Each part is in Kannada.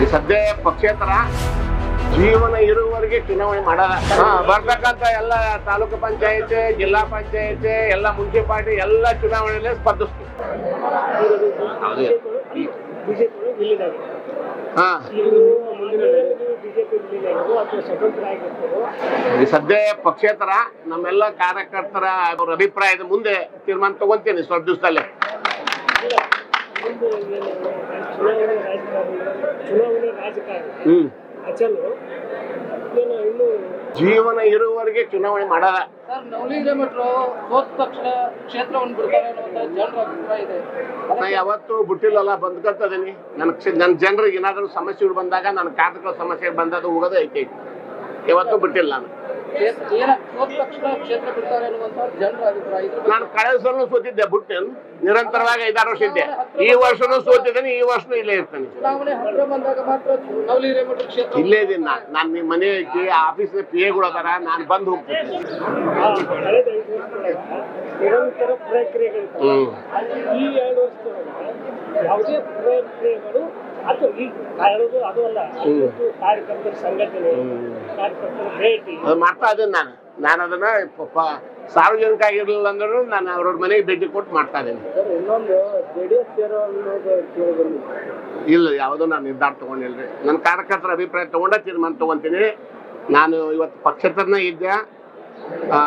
ಈ ಸದ್ಯ ಪಕ್ಷೇತರ ಜೀವನ ಇರುವವರೆಗೆ ಚುನಾವಣೆ ಮಾಡಲ್ಲ. ಹಾ, ಬರ್ತಕ್ಕಂಥ ಎಲ್ಲ ತಾಲೂಕು ಪಂಚಾಯತ್ ಜಿಲ್ಲಾ ಪಂಚಾಯತ್ ಎಲ್ಲ ಮುನ್ಸಿಪಾಲಿಟಿ ಎಲ್ಲ ಚುನಾವಣೆಯಲ್ಲೇ ಸ್ಪರ್ಧಿಸ್ತೀವಿ ಹಾ. ಸದ್ಯ ಪಕ್ಷೇತರ ನಮ್ಮೆಲ್ಲ ಕಾರ್ಯಕರ್ತರ ಅವ್ರ ಅಭಿಪ್ರಾಯದ ಮುಂದೆ ತೀರ್ಮಾನ ತಗೊಂತೀನಿ ಸ್ವಲ್ಪ ದಿವಸದಲ್ಲೇ ಚುನಾವಣೆ ರಾಜಕಾರಣ ಚುನಾವಣೆ ರಾಜಕಾರಣ ಹ್ಮ್. ಅಚಲು ಏನು ಇನ್ನು ಜೀವನ ಇರುವವರೆಗೆ ಚುನಾವಣೆ ಮಾಡಲ್ಲ. ಸರ್ ನವಲಿ ಮಠರು ಸೋತ ತಕ್ಷಣ ಕ್ಷೇತ್ರವನ್ನು ಬಿಡ್ತಾರೆ ಅನ್ನುವಂತ ಜನರ ಅಭಿಪ್ರಾಯ ಇದೆ. ನಾ ಯಾವತ್ತು ಬಿಟ್ಟಿಲ್ಲಲ್ಲ ಬಂದ್ಕೊತದೀನಿ ನನ್ನ ಕ್ಷ- ನನ್ನ ಜನರಿಗೆ ಏನಾದರೂ ಸಮಸ್ಯೆಗಳು ಬಂದಾಗ ನನ್ನ ಕಾರ್ಯಕರ್ತರ ಸಮಸ್ಯೆ ಬಂದದ್ದು ಹೋಗೋದೇ ಐತೆ. ಯಾವತ್ತೂ ಬಿಟ್ಟಿಲ್ಲ ನಾನು. ನಾನು ಕಳೆದ ಸಲ ಸೋತಿದ್ದೆ ಬಿಟ್ಟೇನು ನಿರಂತರವಾಗಿ ಐದಾರು ವರ್ಷ ಇದ್ದೆ. ಈ ವರ್ಷನೂ ಸೋತಿದ್ದೇನೆ ಈ ವರ್ಷನೂ ಇಲ್ಲೇ ಇರ್ತೇನೆ. ಇಲ್ಲೇ ಇದೀನಿ ನಾನು. ನಾನು ನಿಮ್ಮ ಮನೆ ಐತಿ ಆಫೀಸ್ ಪಿ ಎಗಳು ಅದಾರ ನಾನು ಬಂದು ಹೋಗ್ತೀನಿ. ಹ್ಮ್. ಯಾವುದೇ ಪ್ರಕ್ರಿಯೆಗಳು ಅದು ಈ ಹೇಳೋದು ಅದು ಅಲ್ಲ. ಇವತ್ತು ಕಾರ್ಯಕರ್ತರ ಸಂಘಟನೆ ಕಾರ್ಯಕರ್ತರ ಭೇಟಿ. ಅದು ಮಾಡ್ತಾ ಇದ್ದೀನಿ ನಾನು. ನಾನು ಅದನ್ನ ಪ- ಸಾರ್ವಜನಿಕ ಆಗಿರ್ಲಿಲ್ಲ ಅಂದ್ರೂ ನಾನು ಅವ್ರವ್ರ ಮನೆಗೆ ಭೇಟಿ ಕೊಟ್ಟು ಮಾಡ್ತಾ ಇದ್ದೀನಿ. ಇನ್ನೊಂದು ಜೆಡಿಎಸ್ ಸೇರೋ ಅನ್ನೋದು ಕೇಳಿ ಬಂದಿದೆ ಇಲ್ಲ ಯಾವುದೋ ನಾನು ನಿರ್ಧಾರ ತಗೊಂಡಿಲ್ರಿ. ನನ್ನ ಕಾರ್ಯಕರ್ತರ ಅಭಿಪ್ರಾಯ ತಗೊಂಡ ತೀರ್ಮಾನ ತಗೊಂತೀನಿ. ನಾನು ಇವತ್ತು ಪಕ್ಷೇತರನೇ ಇದ್ದೆ. ಆ,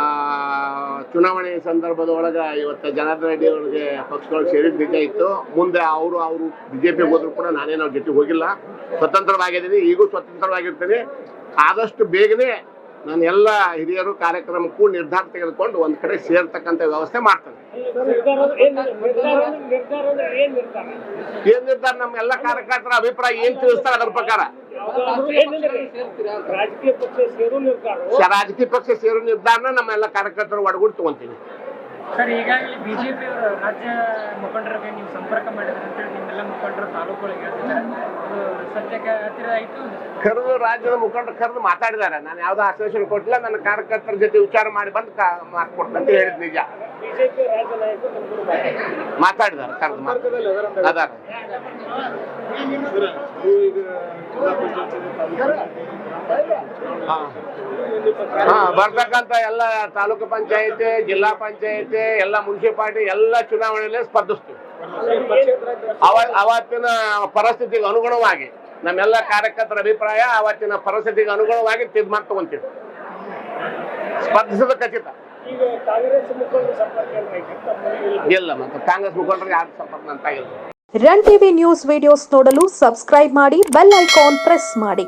ಚುನಾವಣೆ ಸಂದರ್ಭದ ಒಳಗ ಇವತ್ತು ಜನಾರ್ದನ ರೆಡ್ಡಿ ಅವ್ರಿಗೆ ಪಕ್ಷಗಳು ಸೇರಿದ ನಿಜ ಇತ್ತು. ಮುಂದೆ ಅವರು ಅವರು ಬಿಜೆಪಿ ಹೋದ್ರು ಕೂಡ ನಾನೇನು ಅವ್ರ ಜೊತೆಗೆ ಹೋಗಿಲ್ಲ. ಸ್ವತಂತ್ರವಾಗಿದ್ದೀನಿ ಈಗೂ ಸ್ವತಂತ್ರವಾಗಿರ್ತೀನಿ. ಆದಷ್ಟು ಬೇಗನೆ ನಾನು ಎಲ್ಲ ಹಿರಿಯರು ಕಾರ್ಯಕ್ರಮಕ್ಕೂ ನಿರ್ಧಾರ ತೆಗೆದುಕೊಂಡು ಒಂದ್ ಕಡೆ ಸೇರ್ತಕ್ಕಂಥ ವ್ಯವಸ್ಥೆ ಮಾಡ್ತೇನೆ. ಏನ್ ನಿರ್ಧಾರ? ನಮ್ಮ ಎಲ್ಲ ಕಾರ್ಯಕರ್ತರ ಅಭಿಪ್ರಾಯ ಏನ್ ತಿಳಿಸ್ತಾರೆ ಅದ್ರ ಪ್ರಕಾರ? ರಾಜಕೀಯ ಪಕ್ಷ ಸೇರೋ ನಿರ್ಧಾರ? ಸ- ರಾಜಕೀಯ ಪಕ್ಷ ಸೇರೋ ನಿರ್ಧಾರನ ನಮ್ಮ ಎಲ್ಲ ಕಾರ್ಯಕರ್ತರು ಒಡಗೂಡ್ ತಗೊಂತೀನಿ. ಸರ್ ಈಗಾಗಲೇ ಬಿಜೆಪಿ ಅವರು ರಾಜ್ಯ ಮುಖಂಡರಿಗೆ ನೀವು ಸಂಪರ್ಕ ಮಾಡಿದ್ರೆ ಅಂತೇಳಿ ನಿಮ್ಮೆಲ್ಲ ಮುಖಂಡರು ತಾಲೂಕುಗಳಿಗೆ ಹೇಳ್ತಿದ್ದಾರೆ. ಅದು ಸದ್ಯಕ್ಕೆ ಹತ್ತಿರ ಆಯಿತು? ಕರೆದು ರಾಜ್ಯದ ಮುಖಂಡರು ಕರೆದು ಮಾತಾಡಿದ್ದಾರೆ ನಾನು ಯಾವ್ದೋ ಆಶ್ವಾಸನೆ ಕೊಟ್ಟಿಲ್ಲ. ನನ್ನ ಕಾರ್ಯಕರ್ತರ ಜೊತೆ ವಿಚಾರ ಮಾಡಿ ಬಂದು ಕೊಟ್ಟಂತ ಹೇಳಿದ್ ನಿಜ. ಮಾತಾಡಿದ್ದಾರೆ ಕರೆದು ಅದಾರ. ಹಾ. ಬರ್ತಕ್ಕಂತ ಎಲ್ಲ ತಾಲೂಕು ಪಂಚಾಯತ್ ಜಿಲ್ಲಾ ಪಂಚಾಯತಿ ಎಲ್ಲ ಮುನ್ಸಿಪಾಲಿಟಿ ಎಲ್ಲ ಚುನಾವಣೆಯಲ್ಲಿ ಸ್ಪರ್ಧಿಸ್ತೀವಿ. ಅವ ಅವತ್ತಿನ ಪರಿಸ್ಥಿತಿಗೆ ಅನುಗುಣವಾಗಿ. ನಮ್ಮೆಲ್ಲ ಕಾರ್ಯಕರ್ತರ ಅಭಿಪ್ರಾಯ ಅವತ್ತಿನ ಪರಿಸ್ಥಿತಿಗೆ ಅನುಗುಣವಾಗಿ ತೀರ್ಮಾನ ತಗೊಂತೀವಿ ಸ್ಪರ್ಧಿಸದ ಖಚಿತ ಈಗ ಕಾಂಗ್ರೆಸ್ ಮುಖಂಡರು ಸಂಪರ್ಕ ಏನಾಯ್ತು? ಇಲ್ಲ. ಇಲ್ಲ ಮತ್ತೆ ಕಾಂಗ್ರೆಸ್ ಮುಖಂಡರಿಗೆ ಯಾರು ಸಂಪರ್ಕ ಇಲ್ಲ ರನ್ ಟಿವಿ ನ್ಯೂಸ್ ವಿಡಿಯೋಸ್ ನೋಡಲು ಸಬ್ಸ್ಕ್ರೈಬ್ ಮಾಡಿ ಬೆಲ್ ಐಕಾನ್ ಪ್ರೆಸ್ ಮಾಡಿ